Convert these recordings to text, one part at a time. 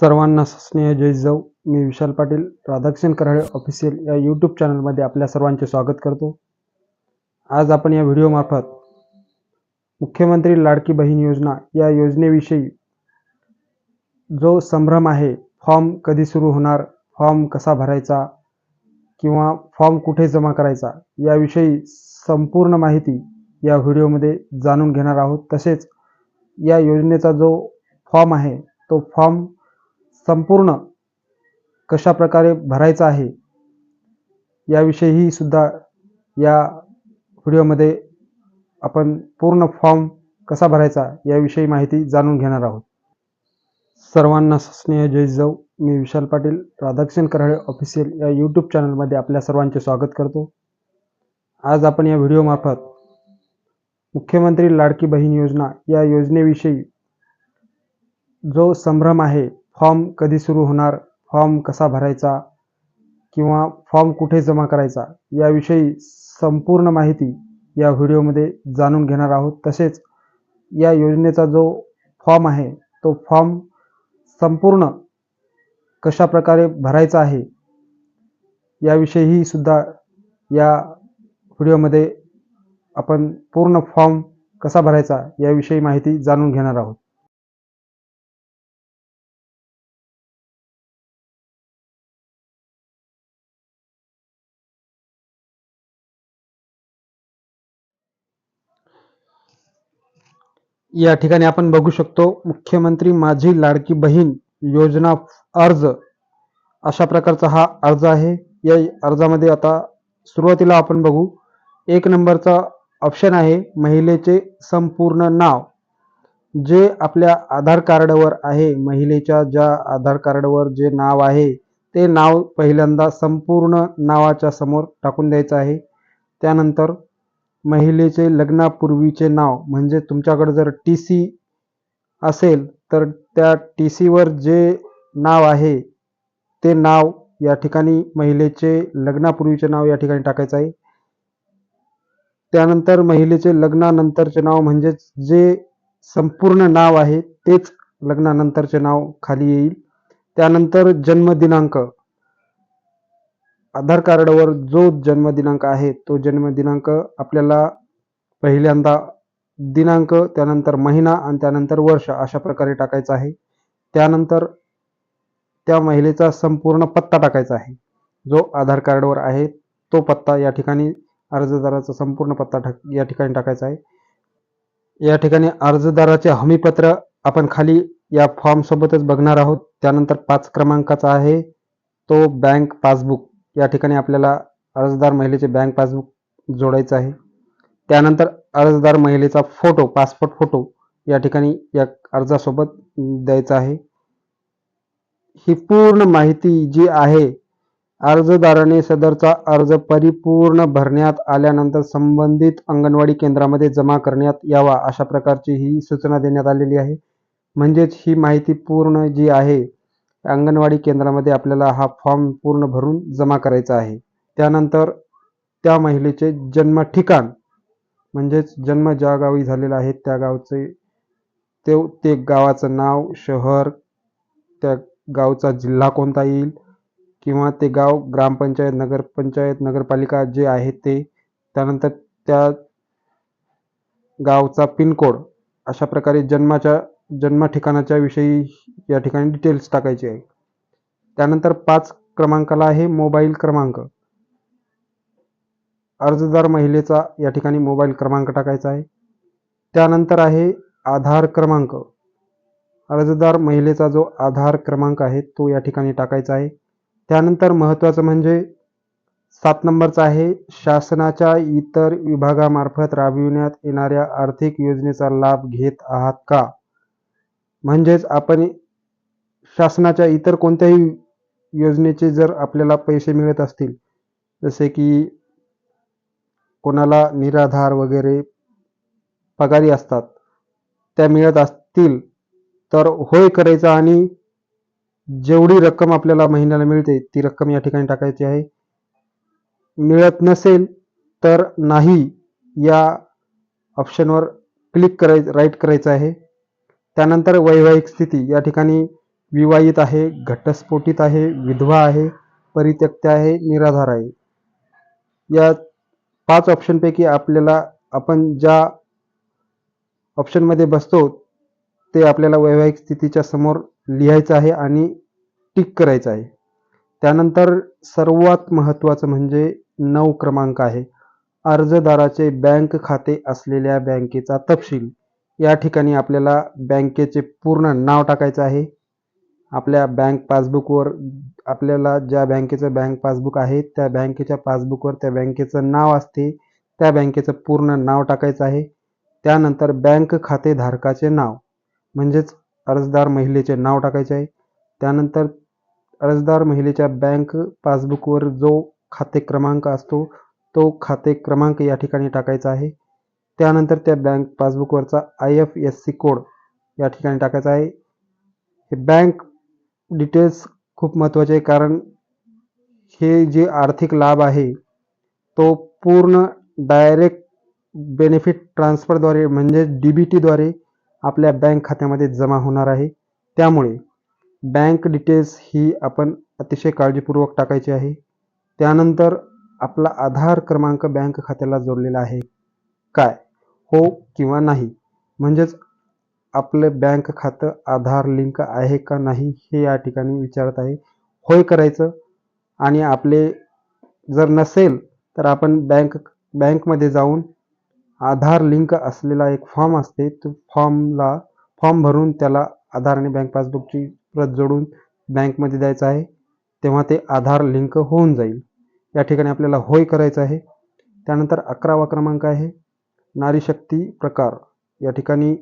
सर्वांना स्नेह जय जाऊ मी विशाल पाटील राधाक्षण कराळे ऑफिशियल या यूट्यूब चॅनलमध्ये आपल्या सर्वांचे स्वागत करतो. आज आपण या व्हिडिओमार्फत मुख्यमंत्री लाडकी बहीण योजना या योजनेविषयी जो संभ्रम आहे फॉर्म कधी सुरू होणार फॉर्म कसा भरायचा किंवा फॉर्म कुठे जमा करायचा याविषयी संपूर्ण माहिती या व्हिडिओमध्ये जाणून घेणार आहोत. तसेच या योजनेचा जो फॉर्म आहे तो फॉर्म संपूर्ण कशा प्रकारे भरायचा आहे याविषयीही सुद्धा या व्हिडिओमध्ये आपण पूर्ण फॉर्म कसा भरायचा याविषयी माहिती जाणून घेणार आहोत. सर्वांना स्नेह जय जाऊ मी विशाल पाटील राधाक्षण कराळे ऑफिशियल या यूट्यूब चॅनलमध्ये आपल्या सर्वांचे स्वागत करतो. आज आपण या व्हिडिओमार्फत मुख्यमंत्री लाडकी बहीण योजना या योजनेविषयी जो संभ्रम आहे फॉर्म कधी सुरू होणार फॉर्म कसा भरायचा किंवा फॉर्म कुठे जमा करायचा याविषयी संपूर्ण माहिती या व्हिडिओमध्ये जाणून घेणार आहोत. तसेच या योजनेचा जो फॉर्म आहे तो फॉर्म संपूर्ण कशा प्रकारे भरायचा आहे याविषयीही सुद्धा या व्हिडिओमध्ये आपण पूर्ण फॉर्म कसा भरायचा याविषयी माहिती जाणून घेणार आहोत. या ठिकाणी आपण बघू शकतो मुख्यमंत्री माझी लाडकी बहीण योजना अर्ज. अशा प्रकारचा हा अर्ज आहे. या अर्जामध्ये आता सुरुवातीला आपण बघू. एक नंबरचा ऑप्शन आहे महिलेचे संपूर्ण नाव. जे आपल्या आधार कार्डवर आहे महिलेच्या ज्या आधार कार्डवर जे नाव आहे ते नाव पहिल्यांदा संपूर्ण नावाच्या समोर टाकून द्यायचं आहे. त्यानंतर महिलेचे लग्नापूर्वीचे नाव म्हणजे तुमच्याकडे जर टी सी असेल तर त्या टी सीवर जे नाव आहे ते नाव या ठिकाणी महिलेचे लग्नापूर्वीचे नाव या ठिकाणी टाकायचं आहे. त्यानंतर महिलेचे लग्नानंतरचे नाव म्हणजेच जे संपूर्ण नाव आहे तेच लग्नानंतरचे नाव खाली येईल. त्यानंतर जन्मदिनांक. आधार कार्डवर जो जन्मदिनांक आहे तो जन्मदिनांक आपल्याला पहिल्यांदा दिनांक त्यानंतर महिना आणि त्यानंतर वर्ष अशा प्रकारे टाकायचा आहे. त्यानंतर त्या महिलेचा संपूर्ण पत्ता टाकायचा आहे. जो आधार कार्डवर आहे तो पत्ता या ठिकाणी अर्जदाराचा संपूर्ण पत्ता टाक या ठिकाणी टाकायचा आहे. या ठिकाणी अर्जदाराचे हमीपत्र आपण खाली या फॉर्मसोबतच बघणार आहोत. त्यानंतर पाच क्रमांकाचा आहे तो बँक पासबुक या ठिकाणी आपल्याला अर्जदार महिलेचे बँक पासबुक जोडायचं आहे. त्यानंतर अर्जदार महिलेचा फोटो पासपोर्ट फोटो या ठिकाणी या अर्जासोबत द्यायचा आहे. ही पूर्ण माहिती जी आहे अर्जदाराने सदरचा अर्ज परिपूर्ण भरण्यात आल्यानंतर संबंधित अंगणवाडी केंद्रामध्ये जमा करण्यात यावा अशा प्रकारची ही सूचना देण्यात आलेली आहे. म्हणजेच ही माहिती पूर्ण जी आहे अंगणवाडी केंद्रामध्ये आपल्याला हा फॉर्म पूर्ण भरून जमा करायचा आहे. त्यानंतर त्या महिलेचे जन्म ठिकाण म्हणजेच जन्म ज्या गावी झालेला आहे त्या गावचे ते ते गावाचं नाव शहर त्या गावचा जिल्हा कोणता येईल किंवा ते गाव ग्रामपंचायत नगरपंचायत नगरपालिका जे आहे ते त्यानंतर त्या गावचा पिनकोड अशा प्रकारे जन्माच्या जन्म ठिकाणाच्या विषयी या ठिकाणी डिटेल्स टाकायचे आहे. त्यानंतर पाच क्रमांकाला आहे मोबाईल क्रमांक. अर्जदार महिलेचा या ठिकाणी मोबाईल क्रमांक टाकायचा आहे. त्यानंतर आहे आधार क्रमांक. अर्जदार महिलेचा जो आधार क्रमांक आहे तो या ठिकाणी टाकायचा आहे. त्यानंतर महत्त्वाचं म्हणजे सात नंबरचा आहे शासनाच्या इतर विभागामार्फत राबविण्यात येणाऱ्या आर्थिक योजनेचा लाभ घेत आहात का? म्हणजेच आपण शासनाच्या इतर कोणत्याही योजनेचे जर आपल्याला पैसे मिळत असतील जसे की कोणाला निराधार वगैरे पगारी असतात त्या मिळत असतील तर होय करायचा आणि जेवढी रक्कम आपल्याला महिन्याला मिळते ती रक्कम या ठिकाणी टाकायची आहे. मिळत नसेल तर नाही या ऑप्शनवर क्लिक कराय राईट करायचं आहे. त्यानंतर वैवाहिक स्थिती या ठिकाणी विवाहित आहे घटस्फोटित आहे विधवा आहे परित्यक्त आहे निराधार आहे. या पाच ऑप्शनपैकी आपल्याला आपण ज्या ऑप्शनमध्ये बसतो ते आपल्याला वैवाहिक स्थितीच्या समोर लिहायचं आहे आणि टिक करायचं आहे. त्यानंतर सर्वात महत्त्वाचं म्हणजे नऊ क्रमांक आहे. अर्जदाराचे बँक खाते असलेल्या बँकेचा तपशील. या ठिकाणी आपल्याला बँकेचे पूर्ण नाव टाकायचं आहे. आपल्या बँक पासबुकवर आपल्याला ज्या बँकेचं बँक पासबुक आहे त्या बँकेच्या पासबुकवर त्या बँकेचं नाव असते त्या बँकेचं पूर्ण नाव टाकायचं आहे. त्यानंतर बँक खातेधारकाचे नाव म्हणजेच अर्जदार महिलेचे नाव टाकायचे आहे. त्यानंतर अर्जदार महिलेच्या बँक पासबुकवर जो खाते क्रमांक असतो तो खाते क्रमांक या ठिकाणी टाकायचा आहे. त्यानंतर त्या bank पासबुकवरचा I F S C code या ठिकाणी टाकायचा आहे. हे बँक डिटेल्स खूप महत्त्वाचे आहे कारण हे जे आर्थिक लाभ आहे तो पूर्ण डायरेक्ट बेनिफिट ट्रान्सफरद्वारे म्हणजे डी बी टीद्वारे आपल्या बँक खात्यामध्ये जमा होणार आहे. त्यामुळे बँक डिटेल्स ही आपण अतिशय काळजीपूर्वक टाकायची आहे. त्यानंतर आपला आधार क्रमांक बँक खात्याला जोडलेला आहे. काय? हो किंवा नाही? म्हणजेच आपलं बँक खातं आधार लिंक आहे का नाही हे या ठिकाणी विचारत आहे. होय करायचं. आणि आपले जर नसेल तर आपण बँक बँकमध्ये जाऊन आधार लिंक असलेला एक फॉर्म असते तो फॉर्मला फॉर्म भरून त्याला आधार आणि बँक पासबुकची प्रत जोडून बँकमध्ये द्यायचं आहे. तेव्हा ते आधार लिंक होऊन जाईल. या ठिकाणी आपल्याला होय करायचं आहे. त्यानंतर अकरावा क्रमांक आहे. नारीशक्ती प्रकार. या ठिकाणी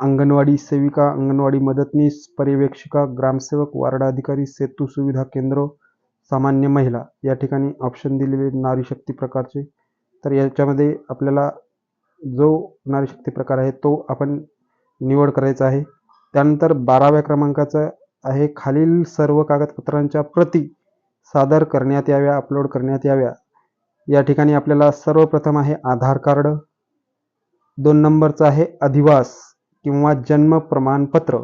अंगणवाडी सेविका अंगणवाडी मदतनीस पर्यवेक्षिका ग्रामसेवक वार्ड अधिकारी सेतू सुविधा केंद्र सामान्य महिला. या ठिकाणी ऑप्शन दिलेले नारीशक्ती प्रकारचे. तर याच्यामध्ये आपल्याला जो नारीशक्ती प्रकार आहे तो आपण निवड करायचा आहे. त्यानंतर बाराव्या क्रमांकाचं आहे. खालील सर्व कागदपत्रांच्या प्रती सादर करण्यात याव्या अपलोड करण्यात याव्या. या ठिकाणी आपल्याला सर्वप्रथम आहे आधार कार्ड. दोन नंबरचं आहे अधिवास किंवा जन्म प्रमाणपत्र.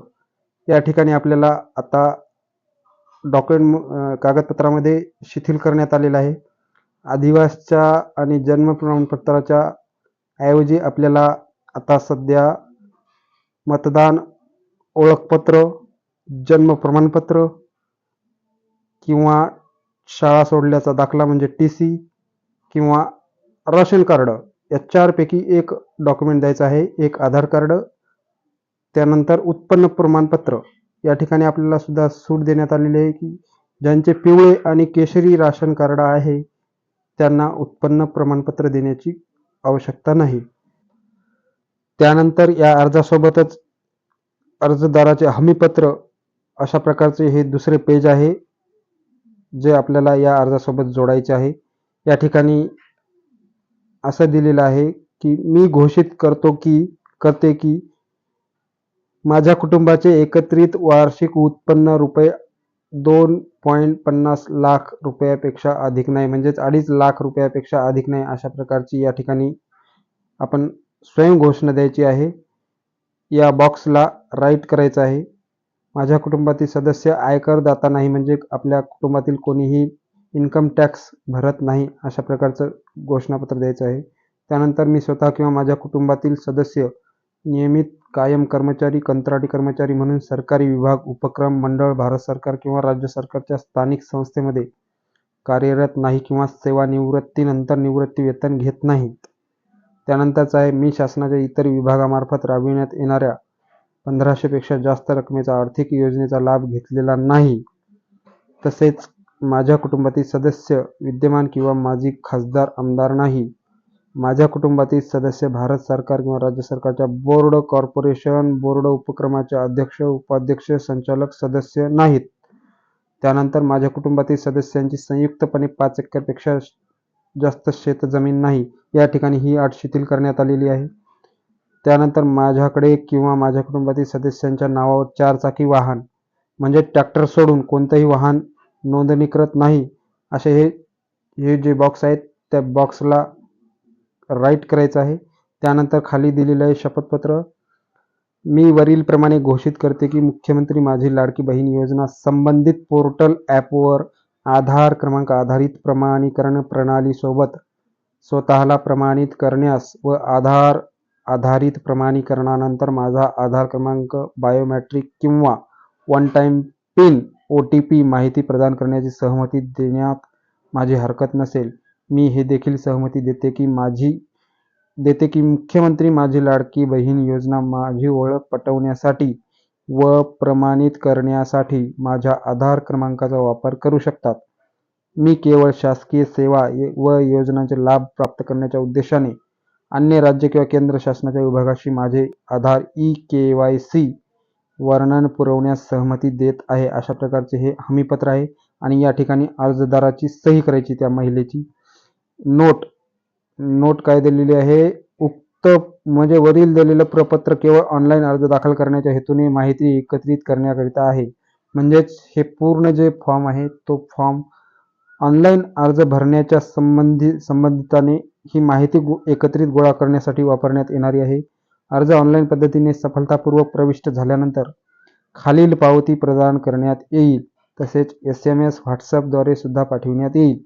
या ठिकाणी आपल्याला आता डॉक्युमेंट कागदपत्रामध्ये शिथिल करण्यात आलेलं आहे. अधिवासच्या आणि जन्म प्रमाणपत्राच्या ऐवजी आपल्याला आता सध्या मतदान ओळखपत्र जन्म प्रमाणपत्र किंवा शाळा सोडल्याचा दाखला म्हणजे टी सी किंवा राशन कार्ड या चारपैकी एक डॉक्युमेंट द्यायचं आहे एक आधार कार्ड त्यानंतर उत्पन्न प्रमाणपत्र. या ठिकाणी आपल्याला सुद्धा सूट देण्यात आलेली आहे की ज्यांचे पिवळे आणि केशरी राशन कार्ड आहे त्यांना उत्पन्न प्रमाणपत्र देण्याची आवश्यकता नाही. त्यानंतर या अर्जासोबतच अर्जदाराचे हमीपत्र अशा प्रकारचे हे दुसरे पेज आहे जे आपल्याला या अर्जासोबत जोडायचे आहे. या ठिकाणी असं दिलेलं आहे की मी घोषित करतो की करते की माझ्या कुटुंबाचे एकत्रित वार्षिक उत्पन्न रुपये दोन पॉईंट पन्नास लाख रुपयापेक्षा अधिक नाही म्हणजेच अडीच लाख रुपयापेक्षा अधिक नाही अशा प्रकारची या ठिकाणी आपण स्वयंघोषणा द्यायची आहे. या बॉक्सला राईट करायचं आहे. माझ्या कुटुंबातील सदस्य आयकरदाता नाही म्हणजे आपल्या कुटुंबातील कोणीही इन्कम टॅक्स भरत नाही अशा प्रकारचं घोषणापत्र द्यायचं आहे. त्यानंतर मी स्वतः किंवा माझ्या कुटुंबातील सदस्य नियमित कायम कर्मचारी कंत्राटी कर्मचारी म्हणून सरकारी विभाग उपक्रम मंडळ भारत सरकार किंवा राज्य सरकारच्या स्थानिक संस्थेमध्ये कार्यरत नाही किंवा सेवानिवृत्तीनंतर निवृत्ती वेतन घेत नाहीत. त्यानंतरच आहे मी शासनाच्या इतर विभागामार्फत राबविण्यात येणाऱ्या पंधराशेपेक्षा जास्त रकमेचा आर्थिक योजनेचा लाभ घेतलेला नाही. तसेच माझ्या कुटुंबातील सदस्य विद्यमान किंवा माजी खासदार आमदार नाही. माझ्या कुटुंबातील सदस्य भारत सरकार किंवा राज्य सरकारच्या बोर्ड कॉर्पोरेशन बोर्ड उपक्रमाचे अध्यक्ष उपाध्यक्ष संचालक सदस्य नाहीत. त्यानंतर माझ्या कुटुंबातील सदस्यांची संयुक्तपणे पाच एकरपेक्षा जास्त शेतजमीन नाही. या ठिकाणी ही अट शिथिल करण्यात आलेली आहे. त्यानंतर माझ्याकडे किंवा माझ्या कुटुंबातील सदस्यांच्या नावावर चारचाकी वाहन म्हणजे ट्रॅक्टर सोडून कोणतंही वाहन नोंदणीकृत नाही. असे हे हे जे बॉक्स आहेत त्या बॉक्सला राईट करायचं आहे. त्यानंतर खाली दिलेलं आहे शपथपत्र. मी वरीलप्रमाणे घोषित करते की मुख्यमंत्री माझी लाडकी बहीण योजना संबंधित पोर्टल ॲपवर आधार क्रमांक आधारित प्रमाणीकरण प्रणालीसोबत स्वतःला प्रमाणित करण्यास व आधार आधारित प्रमाणीकरणानंतर माझा आधार क्रमांक बायोमॅट्रिक किंवा one time pin O T P माहिती प्रदान करण्याची सहमती देण्यात माझी हरकत नसेल. मी हे देखील सहमती देते की माझी देते की मुख्यमंत्री माझी लाडकी बहीण योजना माझी ओळख पटवण्यासाठी व प्रमाणित करण्यासाठी माझ्या आधार क्रमांकाचा वापर करू शकतात. मी केवळ शासकीय सेवा व योजनांचे लाभ प्राप्त करण्याच्या उद्देशाने अन्य राज्य किंवा केंद्र शासनाच्या विभागाशी माझे Aadhaar e K Y C वर्णन पुरवण्यास सहमती देत आहे अशा प्रकारचे हे हमीपत्र आहे. आणि या ठिकाणी अर्जदाराची सही करायची त्या महिलेची. नोट नोट काय दिलेली आहे? उक्त म्हणजे वरील दिलेलं प्रपत्र केवळ ऑनलाईन अर्ज दाखल करण्याच्या हेतूने माहिती एकत्रित करण्याकरिता आहे. म्हणजेच हे पूर्ण जे फॉर्म आहे तो फॉर्म ऑनलाईन अर्ज भरण्याच्या संबंधी संबंधिताने ही माहिती गो एकत्रित गोळा करण्यासाठी वापरण्यात येणारी आहे. अर्ज ऑनलाईन पद्धतीने सफलतापूर्वक प्रविष्ट झाल्यानंतर खालील पावती प्रदान करण्यात येईल. तसेच एस एम एस व्हॉट्सअपद्वारे सुद्धा पाठविण्यात येईल.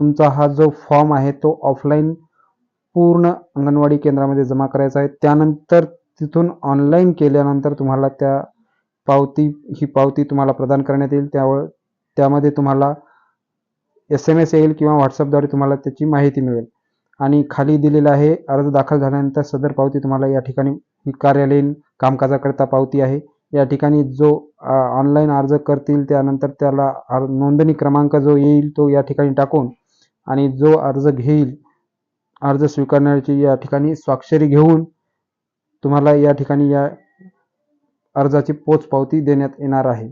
तुमचा हा जो फॉर्म आहे तो ऑफलाईन पूर्ण अंगणवाडी केंद्रामध्ये जमा करायचा आहे. त्यानंतर तिथून ऑनलाईन केल्यानंतर तुम्हाला त्या पावती ही पावती तुम्हाला प्रदान करण्यात येईल. त्यावर त्यामध्ये तुम्हाला एस एम एस येईल किंवा व्हॉट्सअपद्वारे तुम्हाला त्याची माहिती मिळेल. आणि खाली दिलेला आहे. अर्ज दाखल झाल्यानंतर सदर पावती तुम्हाला या ठिकाणी ही कार्यालयीन कामकाजाकरता पावती आहे. या ठिकाणी जो ऑनलाईन अर्ज करतील त्यानंतर त्याला नोंदणी क्रमांक जो येईल तो या ठिकाणी टाकून आणि जो अर्ज घेईल अर्ज स्वीकारण्याची या ठिकाणी स्वाक्षरी घेऊन तुम्हाला या ठिकाणी या अर्जाची पोचपावती देण्यात येणार आहे.